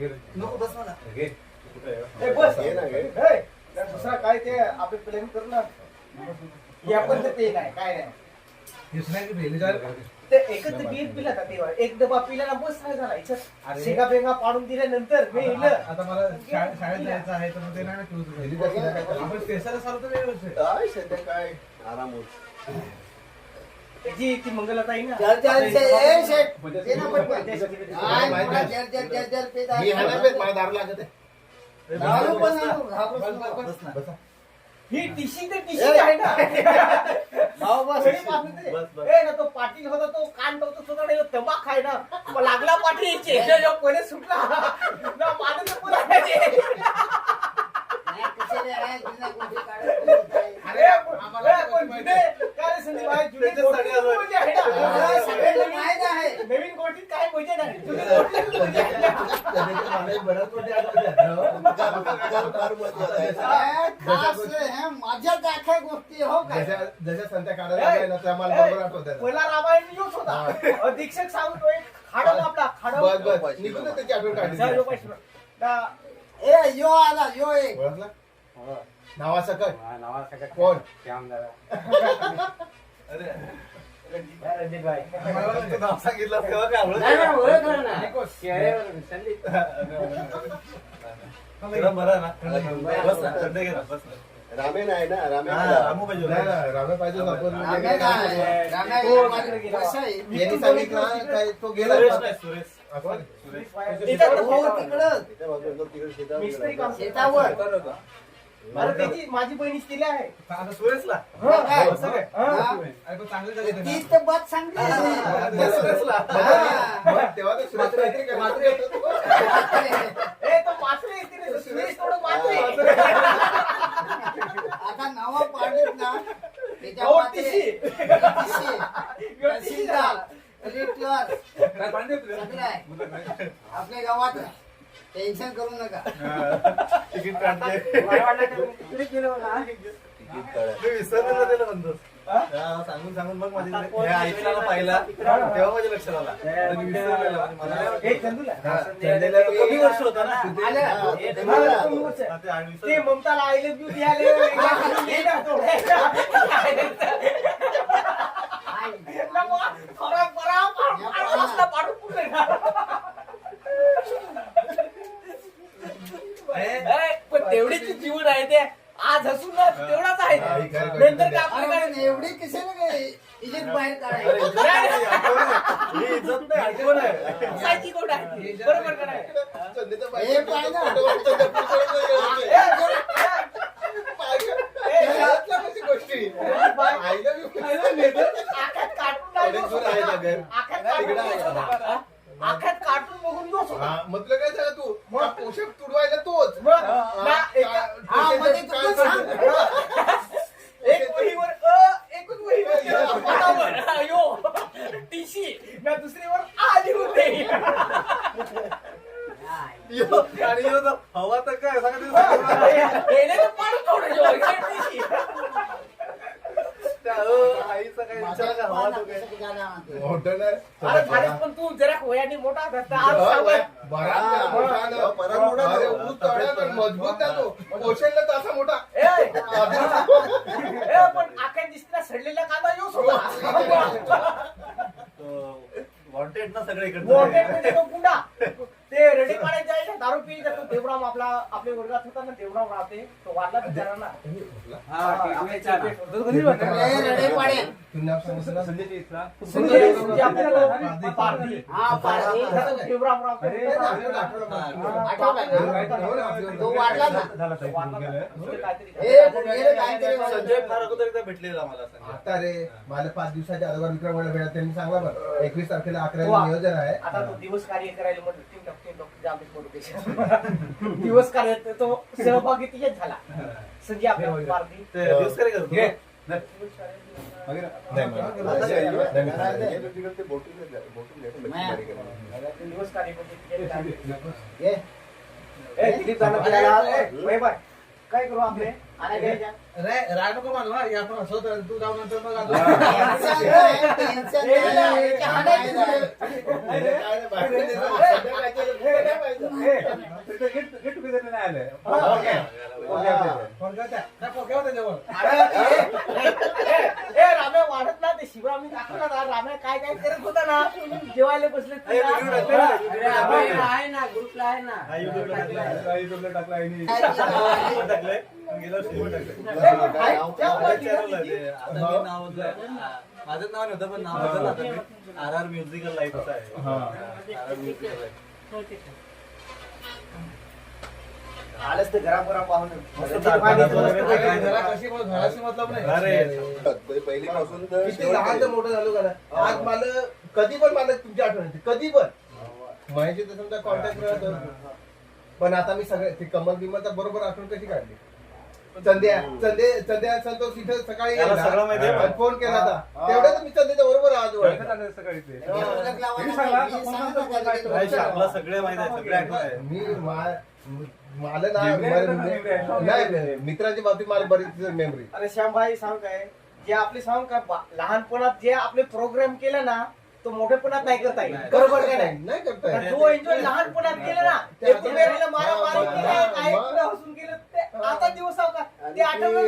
नको बस मला. ए, बस. घे ना, घे. ए, त्या दुसरा काय ते आपले प्लॅन कर ना या पण ते नाही काय नाही. ते एकच बीर पिला का तेव्हा? एक डबा पिला ना बस नाही झाला. इथं शेगा बेगा पाडून दिल्यानंतर मी इलं आता मला शाळेत शाळेत जायचं आहे तर मग ते नाही ना पिऊ आपण व्यवस्थित. काय सध्या काय? आराम होत. त्याची ती मंगलताई ना. चल चल से ए शेट म्हणजे ये ना पटपट आय मोठा जर जर जर जर पे मी आहे ना बे, मला दारू लागत आहे. दारू पण आणू, घाबरत नको. ही टिशी ते टिशी आहे ना. भाऊ बस. होते. ए ना तो पाटील होता तो कान टोकतो स्वतः तंबाख आहे ना. लागला पाटील चेहरा कोणी सुटला? ना माझं तर पुरा आहे. नाही, कशाला आहे, जुन्या गोष्टी काढत नाही. अरे पण- ए, पण जुने काय रे संदीप भाई, जुने त्याच्या गोष्टी साड्या म्हणजे आहे ना. मला सगळ्यांना माहीत आहे नवीन गोष्टीत काय मजा नाही जुने गोष्टीत मजा आहे. फार महत्वाचं आहे. काय खास हे माझ्या दाखल गोष्टी हो काय? जशा जशा संत्या काढायला लागल्या त्या मला बरोबर आठवतात पहिला रामायण न्यूज होता अधीक्षक सांगतोय खाडम आपला बस बस निघून त्याची आठवण काढली ए यो आला यो एक ओळखला नावासकट नावासकट कोण? श्याम दादा रणजित रामेन आहे ना रामेन रामू पाहिजे हो, सांगितलं तो गेला सुरेश तिकडे. शेतावर. अरे त्याची माझी बहिणीच केली आहे आता सुरेशला? हा. अरे पण चांगलं झालं ते ना. तीच तर बात हा, सुरेशला. मग तेव्हा तर सुरेश काहीतरी. ए तो सुरेश थोडं आता नाव पाडलीत ना त्याच्या हो, मागे टिशी. टिशी, यो, टिशी तहसीलदार, झाला. कलेक्टर, काय पाणी देतो तुला? सगळं आहे. आपल्या गावात टेन्शन करू नका तिकीट काढते मी ना. त्याला म्हणतो हा, सांगून सांगून मग माझ्या हे ऐकला ना पहिला तेव्हा माझ्या लक्षात आला मी विसरलेलं म्हणजे मला चंदूला. हा, कमी वर्ष होता ना. हा, ते मला मला- कमी वर्ष. हा, ते आम्ही ते विसरलो. ममताला आय लव्ह यू द्यायला ये ना ए, पण तेवढीच जीवन आहे ते. आज हसून ना तेवढाच आहे. नंतर. काय अरे आपलं एवढी काय इज्जत बाहेर अरे, काढायची इज्जत नाही, आठवण आहे. ही इज्जत नाही आठवण आहे. सायची गोड आहे? बरोबर का नाही? संध्याचं हे. बायको पाय ना. संध्या पुढचं ए, ए, घरातल्या कशी गोष्टी? I love you. आखात काटून होता. आखात काटून बघून दोष होता. हा, म्हटलं काय सांगा तू का पोषक तुडवायला तोच मग हा, ना एका- का- हा, म्हणजे तू काय सांग. सांग? एक वहीवर अ एकच वहीवर केलं. पटावर. अयो टीशी ना दुसरीवर आ लिहून दे यो, आणि यो तर हवा तर काय सांगा ते सांगा. येणे तर पाडून थोडं यो, हे टीशी. त्या, अ, आईचा काय विचार का हवा तो काय मोठं नाही. अरे झालेच पण तू जरा वयाने मोठा होता आज हो, सांगत. वय- बराच हा, मोठा ना. हो, बराच मोठा अरे, तो. ऊस तळ्यात आणि मजबूत तर असा मोठा. पण सडलेला कांदा वॉन्टेड ना सगळे इकडे म्हणजे तो गुंडा ते रेडी पाण्यात जायचं दारू पिली जातो. देवराम आपला आपल्या वर्गात होता ना देवराम राहते. तो वाढला बिचारा ना नाव सांगितलं? संजय भेटलेला मला आता रे मला पाच दिवसाच्या अगोदर विक्रमगड भेटा त्यांनी सांगला बरं. एकवीस तारखेला. अकरा नियोजन आहे. आता तो दिवस कार्य करायला. दिवस कार्यात तो सहभागी तिच्यात झाला. संजय आपल्या? दिवस कार्य करते काय करू आपले? राग नको मानू हा. हे आपण हसवत राहतो. तू जाऊ नंतर मग आता. टेन्शन नाही, टेन्शन नाही. ए, हाणायचं नाही. काय नाही, बाहेर नाही जायचं. सध्या काय केलं? काय नाही पाहिजे. गेट गेट टुगेदर नाही आलंय ओके. फोन करता काय पोक्या होता जेवण अरे, ए, ए, ए, राम्या वाढत ना ते शिवराम मी दाखवला ना राम्या काय काय करत होता ना जेवायला बसले ते ए, ना. video टाकले ना, अरे, आपण आहे ना हा. युट्यूबला टाकला आणि टाकलंय, टाकलंय. नाव. माझं नाव नव्हतं पण नाव होतं आता मी आर आर म्युझिकल लाईफचं आहे. हा. R R musical life. आलंच ते गरम गरम पाहून पहिलीपासून किती लहान तर मोठं झालो का ना आज मला कधी पण मला तुमची आठवण येते. कधी पण. माझी तर समजा कॉन्टॅक्ट पण आता मी सगळे ते कमल बिमल तर बरोबर आठवण कशी काढली चंद्या चंदे चंद्या संतोष इथं सकाळी. सगळं माहिती आहे. आणि फोन केला होता तेवढ्यात मी चंद्याच्या बरोबर आज सकाळी ते. नाही, श्यामला सगळे माहिती आहे सगळे आठवण आहे मी मा- मला ना मेमरी आहे का? मला- मेमरी आहे. नाही मित्राच्या बाबतीत मला बरीच मेमरी अरे श्यामभाई सांग काय जे आपले सांग का बा- लहानपणात जे आपले प्रोग्राम केला ना तो मोठेपणात नाही करता येईल बरोबर काय नाही करता. तो एन्जॉय लहानपणात केलं ना ते हा, केलं हा, काही हा. हसून केलं ते आता दिवस ते आठवलं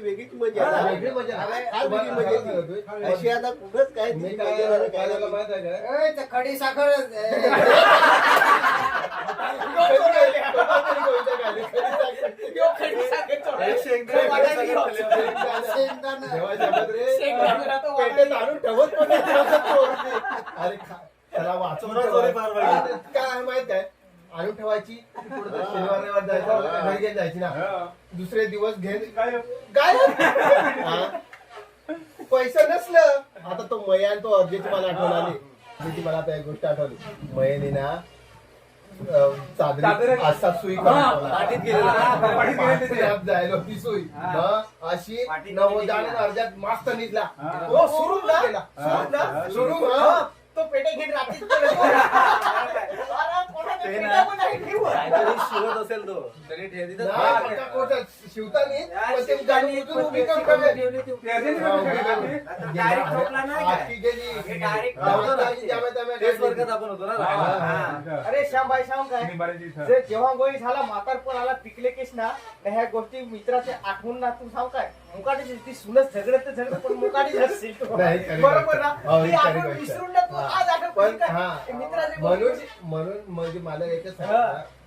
वेगळीच मजा हा, आहे. वेगळी मजा वेगळी मजा. अशी आता कुठंच काय काय खडी साखर अरे त्याला वाचून ठेवायचं. वाईट. ते काय आहे माहीत आहे? आणून ठेवायची पुढे शनिवार रविवार जायचं घरी घेऊन जायची ना. दुसरे दिवस घेऊन काय हा? पैसा नसलं. आता तो मयान तो अर्जेची मला आठवण आली मला आता एक गोष्ट आठवली. मयने ना चादरी चादरी- असा सुई काढून. पाठीत गेलेला. हा, पाठीत गेलेलं ते. पाठीत जायला ती सुई मग अशी पाठीत गेलेली. आणि अर्ध्यात मास्त निघला हा. हो सुरू ना. सुरू ना. सुरू हा, तो पेटे घेऊन रात्रीच ते ना. काहीतरी शिवत असेल तो तरी शिवतानी ठेवली ती. आता direct ठोकला नाही काय? हे direct तेच वर्गात आपण होतो. हा, हा. अरे काय. जे जेव्हा गोळी झाला म्हातारपण आला पिकले केस ना तर ह्या गोष्टी मित्राचे आठवण ना तू सांग काय मुकाटी ती सुनच झगडत तर झगडत पण मुकाटी हसशील तू. नाही, खरी बरोबर गोष्ट. ना हो, ती ही खरी आठवण गोष्ट. विसरून ना तू हा. आज आठवण पण काय हा ते मित्राचे म्हणून गोष्टी- म्हणून म्हणजे मला एकच सांगा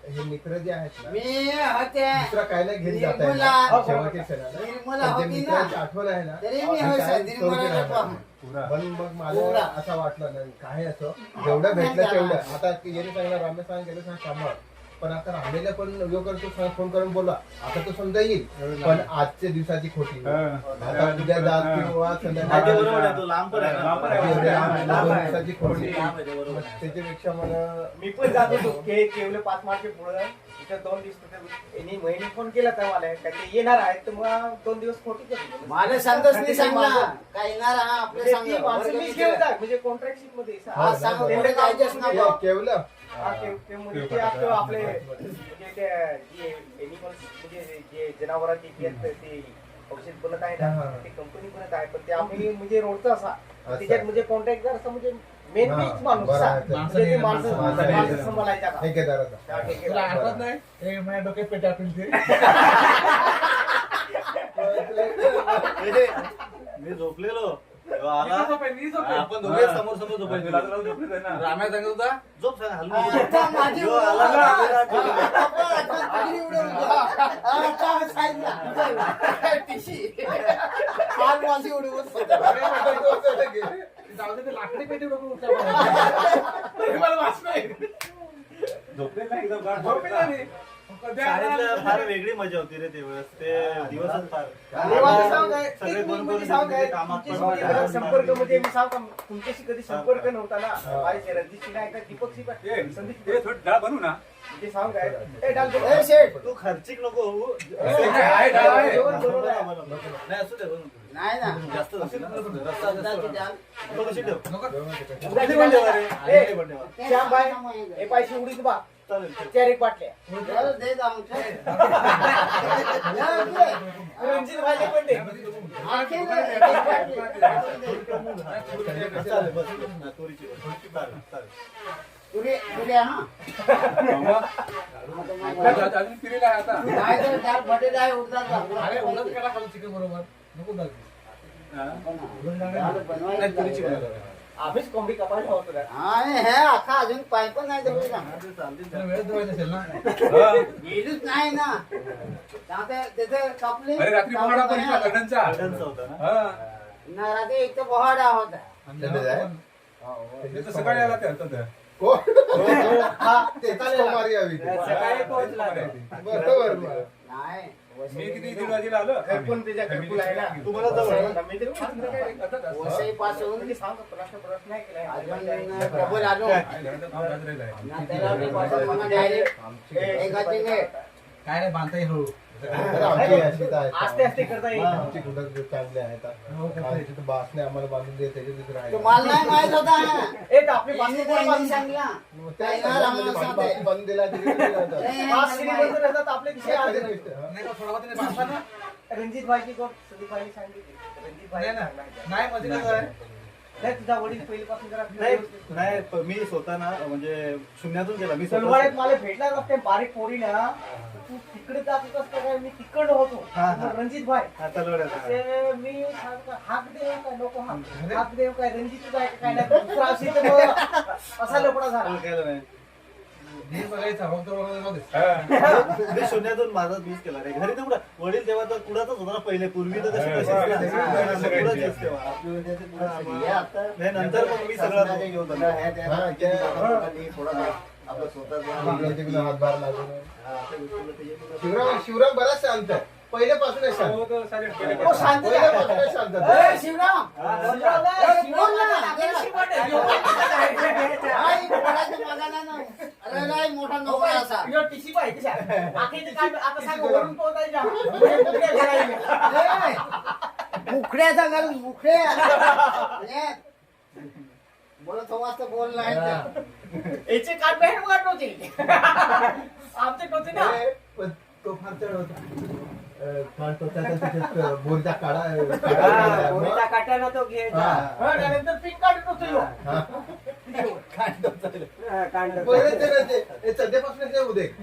हे मित्र जे आहेत ना मी होते दुसरा काय नाही घेऊन जात निर्मला. आहे शेवटच्या क्षणाला निर्मला पण जे होती मित्राची ना आठवण आहे ना तरी होय काय निर्मला चौकी राहणार नको. नाही. पुरा. पण मग पुरा. मला असं वाटलं नाही काय असं जेवढं भेटलं तेवढं आता येणे सांगणार रामे सांग गेलं सांग कामावर पण आता रामेला पण यो करतो फोन करून बोला. आता तो समजा येईल पण आजच्या दिवसाची खोटी. हा. आता उद्या जात किंवा हा, संध्याकाळी खोटी. त्याच्यापेक्षा मला मी पण जात पाच मार्चे पुढे इथं दोन दिवस तिथे यांनी महिने फोन केला तर मला काय ते येणार आहेत तर मग दोन दिवस खोटी. मला सांगतच नाही आणि सांगला माझं- काय येणार हा आपलं म्हणजे सांग. ती माणसं मी घेऊन म्हणजे कॉन्ट्रॅक्ट शीटमध्ये हा, सांग, पुढे जायचंच ना. के- केवलं हा, के- के- म्हणजे ते आपलं आपले म्हणजे ते जे animals म्हणजे जे जनावरांची ते औषध बनत आहे हा, ना. ते कंपनी बनत आहे. पण ते आम्ही म्हणजे रोडचा असा. त्याच्यात म्हणजे कॉन्ट्रॅक्टर असं म्हणजे मेन बीच माणूस. म्हणजे माणसं माणसं माणसं नाही. सांभाळायचा का? ठेकेदाराचा त्या तुला ठेकेदार. आठवत नाही? ए, माझ्या डोक्यात पेट आठवली ते ए, मी झोपलेलो. आला. आपण दोघे हा. समोर समोर झोपायचो. राम्या सांगत होता? झोप सांग आला ना, आपल्याला आठवलं. आपण आठवण पडली एवढं होतं. आता साईडला. टिशी. एवढी. जाऊ दे ते लाकडी पेटी बघून उठला मला. तरी मला वाच नाही झोपले नाही एकदम गाढ झोपले नाही. शाळेतलं? फार वेगळी मजा होती रे त्यावेळेस ते दिवसच फार सगळे कोण कोण कामात पण संपर्क म्हणजे मी सांग का? तुमच्याशी कधी संपर्क नव्हता ना? माझे रणजितशी नाही का दीपकशी पण. ए, संदीप डाळ बनवू ना. म्हणजे सांग काय. तू खर्चिक नको होऊ. नाही असू दे. नाही ना. जास्त. रस्ता कशी ठेव हे पायशी उडीत बा. चालेल. चार एक बाटल्या पण दे. चालेल बस. हा, तुरीची बस. चालेल चालेल हा अजून आहे आता अरे उलट खाली चिकन बरोबर नको दाखवू. नाही, तुरीची बनवलं. आम्हीच कोंबडी कपायला होतो का? आणि हे अख्खा अजून पाय पण नाही ना? गेलीच नाही ना. आता त्याचे कापले अरे रात्री पोहाडा पण इथला गगनचा हा. ना रात्री एक तर पोहाडा होता. ते तर सकाळी आला ते आता तर. हा, ते सोमवारी यावी ते. सकाळी पोहोचला तो. बरोबर बरोबर. नाही. मी किती दीड वाजेला आलो घरकुल त्याच्या घरकुल आहे ना तुम्हाला जवळ आहे ना? मी तरी सांगतो काय, मी सांगतो, प्रश्न प्रश्न नाही. अजून आलो आहे. ना त्याला पासून मला डायरेक्ट एकाची नाही काय नाही बांधता येईल हळू आमची अशीच. आस्ते आस्ते करता येईल. आमची कुठं चांगली आहेत आमची तर बासने आम्हाला बांधून देत त्याच्यातच तो राहिलं. मला नाही माहीत होता. ए तर आपली त्यांनी बातमी कोण? सांगला बांधून दिला. पाच श्रीमंत राहतात, आपले विषय आले नाही. हा. नाही का थोडा वेळ बांधता ना रणजित भाईची गोष्ट सुदीप भाईने सांगितली रणजित भाई नाही मध्ये कसं आहे? नाही तुझा वडील पहिल्यापासून जरा नाही नाही प- मी स्वतः ना म्हणजे शून्यातून केला मी तलवाड्यात स्वतः मला भेटला नसते बारीक पोरी ना तू तिकडे जात होतास का काय? मी तिकडं होतो. हा, हा. रणजित भाई. हा, तलवाड्यात ते मी सांगतो, हाक देव काय नको हाक हाक देव काय रणजित काय काय नाही दुसरा असेल तर मग असा लपडा झाला. नाही हे बघायचं. मी म्हणजे शून्यातून माझा यूज केला रे घरी तेवढा वडील तेव्हा तर कुडातच होता ना पहिले पूर्वी तर तशी हा, हा. हा, हा, हा, हा. हे नाही, नंतर मग मी सगळं हा, आपलं स्वतःचा हातभार लागून हा, शिवराम शिवराम बराच शांत आहे पहिल्यापासूनच शांत हो, शांत शिवराम शिवराम नाही, अरे, शिवराम बोल ना. नाही, लागेल शिवराम. आई, पोराच्या मागाला ना. अरे नाही मोठा नको असा यो टिशी पाहिजे कशा? आखीचं काय आता सांग वरून पोहोचायच्या. म्हणजे कुठल्या घराला? ए, मुखड्याचा घालून मुखड्या ए, बोलत हो वाजता बोल नाही तर. याचे कान बॅट वगैरे नव्हते. आमचे नव्हते ना. पण तो फार चढ होता. बोरचा काढा काढा पोरीचा काट्यानं तो घ्यायचा. हा. हा, त्यानंतर पिंक काढत. हा. हा, कांड सध्यापासून ते उदे